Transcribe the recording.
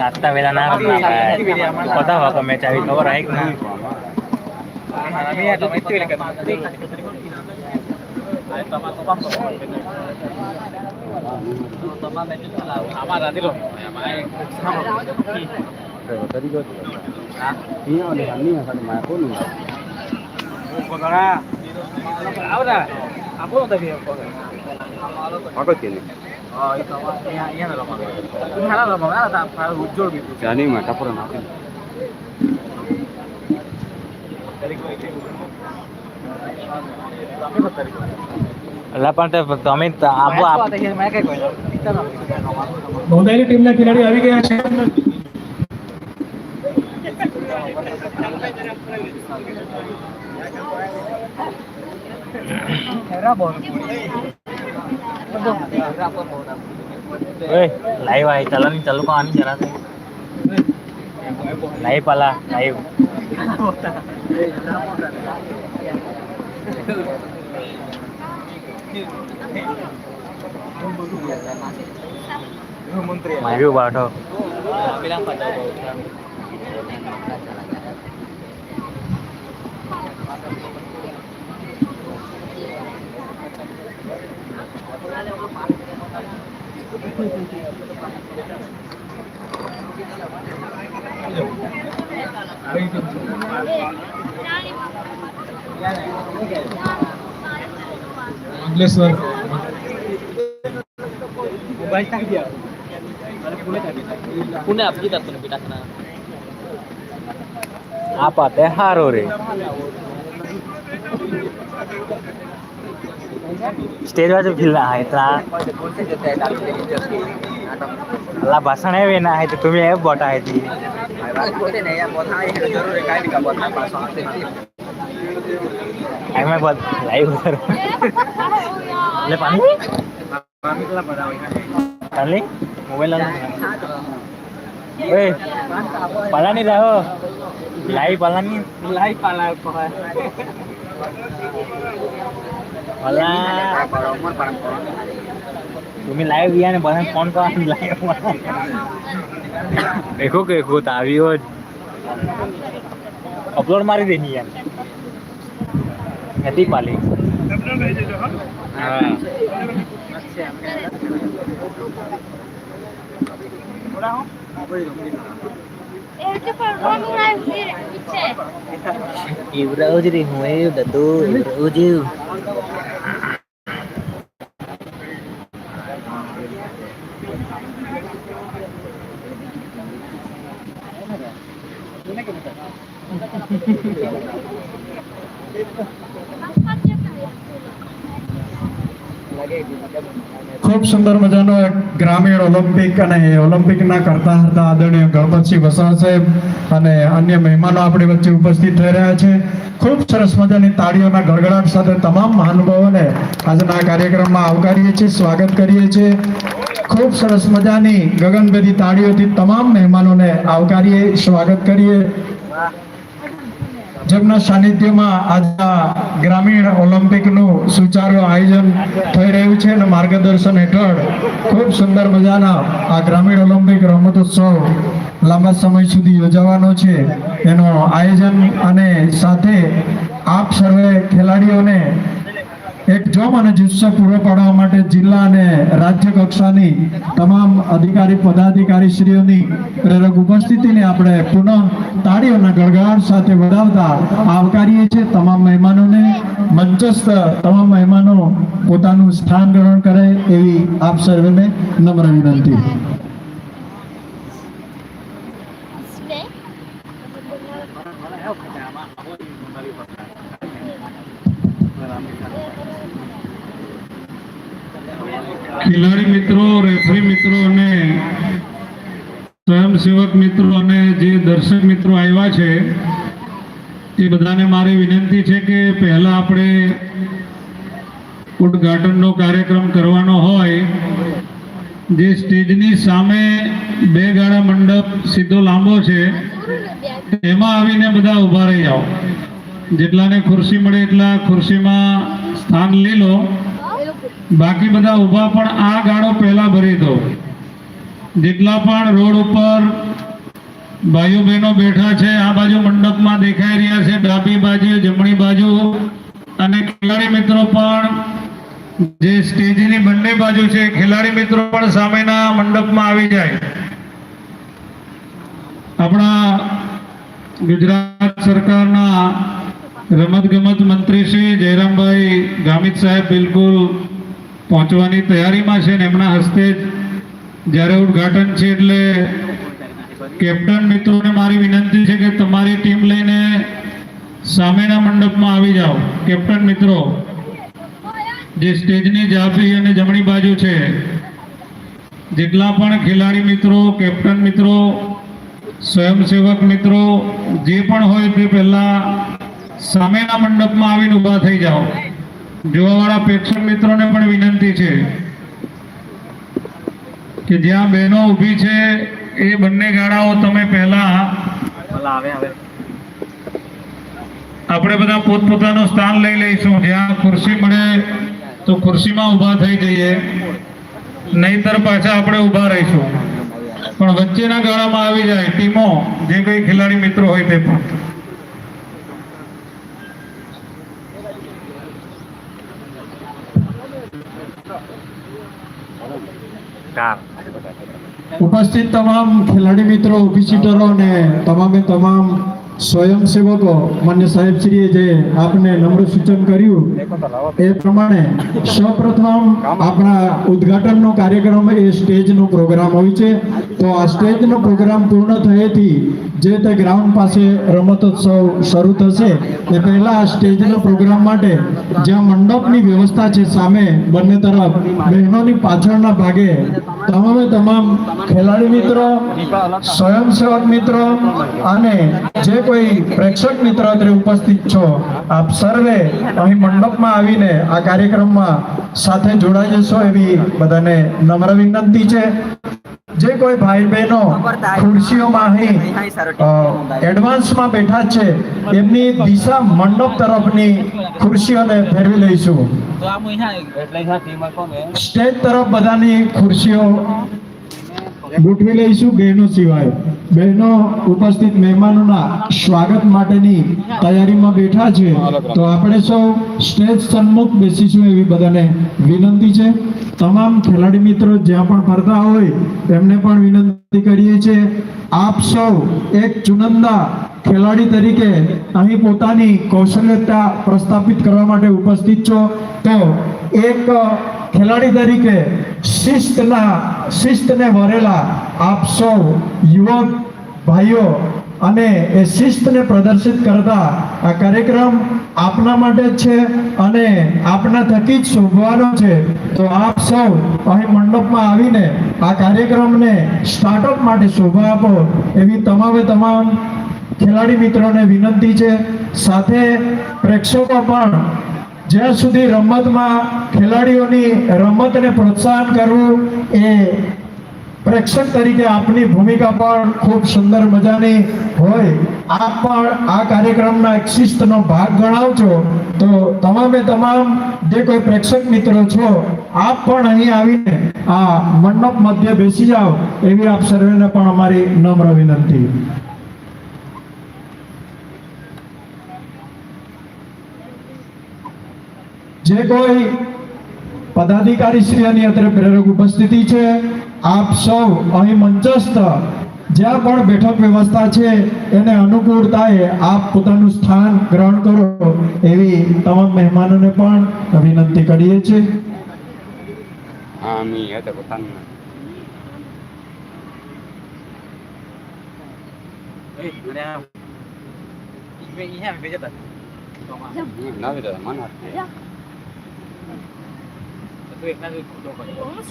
आता वेळा ना पता हुआ को मैच अभी खबर है कि ना અલા પણ તે તમે તો આબો આપ નોંધાયેલી ટીમના ખેલાડી આવી ગયા છે ओए लाइव आहे चला नाही चालू का आणि जरा लाईव्ह आला लाईव्ह माहिती पाठव Apa teh haru? ಸ್ಟೇಜ್ ಬಾಜು ಇಲ್ಲ ಆಯ್ತಾ ಅಲ್ಲ ಬಸಣವೇ ಆಯ್ತು ತುಮಿ ಬೋಟ ಆಯ್ತು ಹೆಂಗೆ ಬದ್ ಲೈವ್ ಅಲ್ಲಿ ಮೊಬೈಲ್ ಏ ಪಲಾನಿ ರಾಹೋ ಲೈವ್ ಪಲಾನಿ ಲೈವ್ ಪಲಾ पाला नाही राहो लाईव्ह पाला नाही मला तुम्ही लाईव्ह या ને બધા ફોન કરો લાઈવ દેખો કે ખુદ આવ્યો જ અપલોડ મારી દેની યાર હતી પાલી હા Ibrahim jadi huwe udah tuh Ibrahim ખૂબ સુંદર મજાનો ગ્રામીણ ઓલિમ્પિક અને ઓલિમ્પિકના કરતા હતા આદરણીય ગણપતસિંહ વસાવા સાહેબ અને અન્ય મહેમાનો આપણી વચ્ચે ઉપસ્થિત થઈ રહ્યા છે. ખૂબ સરસ મજાની તાળીઓના ગડગડાટ સાથે તમામ મહાનુભાવોને આજના કાર્યક્રમમાં આવકારીએ છીએ, સ્વાગત કરીએ છીએ. ખૂબ સરસ મજાની ગગનભેદી તાળીઓથી તમામ મહેમાનોને આવકારીએ, સ્વાગત કરીએ. જેમના સાનિધ્યમાં આજના ગ્રામીણ ઓલિમ્પિકનું સુચારું આયોજન થઈ રહ્યું છે અને માર્ગદર્શન હેઠળ ખૂબ સુંદર મજાના આ ગ્રામીણ ઓલિમ્પિક રમતોત્સવ લાંબા સમય સુધી યોજાવાનો છે. એનો આયોજન અને સાથે આપ સર્વે ખેલાડીઓને એક જોમ અને જુસ્સો પૂરો પાડવા માટે જિલ્લા અને રાજ્ય કક્ષાની તમામ અધિકારી પદાધિકારી શ્રીઓની પ્રેરક ઉપસ્થિતિને આપણે પુનઃ તાળીઓના ગળગળાટ સાથે વધાવતા આવકારીએ છીએ તમામ મહેમાનોને. મંચસ્થ તમામ મહેમાનો પોતાનું સ્થાન ગ્રહણ કરે એવી આપ સર્વેને નમ્ર વિનંતી. ખેલાડી મિત્રો રેફરી મિત્રો અને સ્વયંસેવક મિત્રો અને જે દર્શક મિત્રો આવ્યા છે, એ બધાને મારી વિનંતી છે કે પહેલા આપણે ઉદ્ઘાટનનો કાર્યક્રમ કરવાનો હોય, જે સ્ટેજની સામે બે ગાળા મંડપ સીધો લાંબો છે એમાં આવીને બધા ઊભા રહી જાઓ. જેટલાને ખુરશી મળે એટલા ખુરશીમાં સ્થાન લઈ લો. બાકી બધા ઊભા પણ આ ગાળો પહેલા ભરી દો. જેટલા પણ રોડ ઉપર ભાઈઓ બહેનો બેઠા છે, આ બાજુ મંડપમાં દેખાઈ રહ્યા છે, ડાબી બાજુ, જમણી બાજુ અને ખેલાડી મિત્રો પણ જે સ્ટેજની બંને બાજુ છે, ખેલાડી મિત્રો પણ સામેના મંડપમાં આવી જાય. આપણા ગુજરાત સરકારના રમતગમત મંત્રી શ્રી જયરામભાઈ ગામિત સાહેબ બિલકુલ પહોંચવાની તૈયારીમાં છે ને એમના હસ્તે જ્યારે ઉદ્ઘાટન છે એટલે કેપ્ટન મિત્રોને મારી વિનંતી છે કે તમારી ટીમ લઈને સામેના મંડપમાં આવી જાઓ. કેપ્ટન મિત્રો, જે સ્ટેજની જાફી અને જમણી બાજુ છે, જેટલા પણ ખેલાડી મિત્રો, કેપ્ટન મિત્રો, સ્વયંસેવક મિત્રો, જે પણ હોય તે પહેલા સામેના મંડપમાં આવીને ઊભા થઈ જાઓ. જોવાવાળા પ્રેક્ષક મિત્રોને પણ વિનંતી છે કે જ્યાં બહેનો ઊભી છે એ બંને ગાળાઓ તમે પહેલા આપણે બધા પોતપોતાનું સ્થાન લઈ લઈશું. જ્યાં ખુરશી મળે તો ખુરશીમાં ઊભા થઈ જઈએ. નહીતર પાછા આપણે ઊભા રહીશું. પણ વચ્ચેના ગાળામાં આવી જાય ટીમો જે કોઈ ખેલાડી મિત્રો હોય તે પણ. ઉપસ્થિત તમામ ખેલાડી મિત્રો ઓફિસિટરો અને તમામે તમામ સ્વયંસેવકો માન્ય સાહેબશ્રીએ જે આપને નમ્ર સૂચન કર્યું, એ પ્રમાણે સૌપ્રથમ આપણા ઉદ્ઘાટનનો કાર્યક્રમ એ સ્ટેજનો પ્રોગ્રામ હોય છે. તો આ સ્ટેજનો પ્રોગ્રામ પૂર્ણ થયેથી જે તે ગ્રાઉન્ડ પાસે રમતોત્સવ શરૂ થશે, એ પહેલા આ સ્ટેજનો પ્રોગ્રામ માટે જ્યાં મંડપની વ્યવસ્થા છે સામે બંને તરફ, બહેનોની પાછળના ભાગે તમામે તમામ ખેલાડી મિત્રો, સ્વયંસેવક મિત્રો અને જે કોઈ પ્રેક્ષક મિત્રો અત્રે ઉપસ્થિત છો, આપ સર્વે અહીં મંડપમાં આવીને આ કાર્યક્રમમાં સાથે જોડાઈ જશો એવી બધાને નમ્ર વિનંતી છે. જે કોઈ ભાઈ બહેનો ખુરશીઓમાં અહીં એડવાન્સમાં બેઠા છે. એમની દિશા મંડપ તરફની ખુરશીઓને ફેરવી લઈશું. સ્ટેજ તરફ બધાની ખુરશીઓ ગોઠવી લઈશું બહેનો સિવાય. બહેનો ઉપસ્થિત મહેમાનોના સ્વાગત માટેની તૈયારીમાં બેઠા છે. તો આપણે સૌ સ્ટેજ સન્મુખ બેસીશું એવી બધાને વિનંતી છે. તમામ ખેલાડી મિત્રો જ્યાં પણ ફરતા હોય, એમને પણ વિનંતી કરીએ છીએ. આપ સૌ એક ચુનંદા ખેલાડી તરીકે અહીં પોતાની કૌશલ્યતા પ્રસ્થાપિત કરવા માટે ઉપસ્થિત છો. તો એક ખેલાડી તરીકે શિસ્તના, શિસ્તને વરેલા આપ સૌ યુવક ભાઈઓ અને એ શિસ્તને પ્રદર્શિત કરતા આ કાર્યક્રમ આપના માટે જ છે અને આપના થકી જ શોભવાનો છે. તો આપ સૌ અહીં મંડપમાં આવીને આ કાર્યક્રમને સ્ટાર્ટઅપ માટે શોભા આપો એવી તમામે તમામ ખેલાડી મિત્રોને વિનંતી છે. સાથે પ્રેક્ષકો પણ જ્યાં સુધી રમતમાં ખેલાડીઓની રમતને પ્રોત્સાહન કરવું એ પ્રેક્ષક તરીકે આપની ભૂમિકા પણ ખૂબ સુંદર મજાની હોય. આપ પણ આ કાર્યક્રમના એક શિસ્તનો ભાગ ગણાવજો. તો તમામે તમામ જે કોઈ પ્રેક્ષક મિત્રો છો, આપ પણ અહીં આવીને આ મંડપ મધ્ય બેસી જાઓ. એવી આપ સર્વેને પણ અમારી નમ્ર વિનંતી. જે કોઈ પદાધિકારી શ્રીઓની અત્યારે પ્રેરક ઉપસ્થિતિ છે આપ સૌ અહીં મંચસ્થ જ્યાં પણ બેઠક વ્યવસ્થા છે એને અનુકૂળતાએ આપ પોતાનું સ્થાન ગ્રહણ કરો એવી તમામ મહેમાનોને પણ વિનંતી કરીએ છીએ આમી હે બેજતા તો માં નવી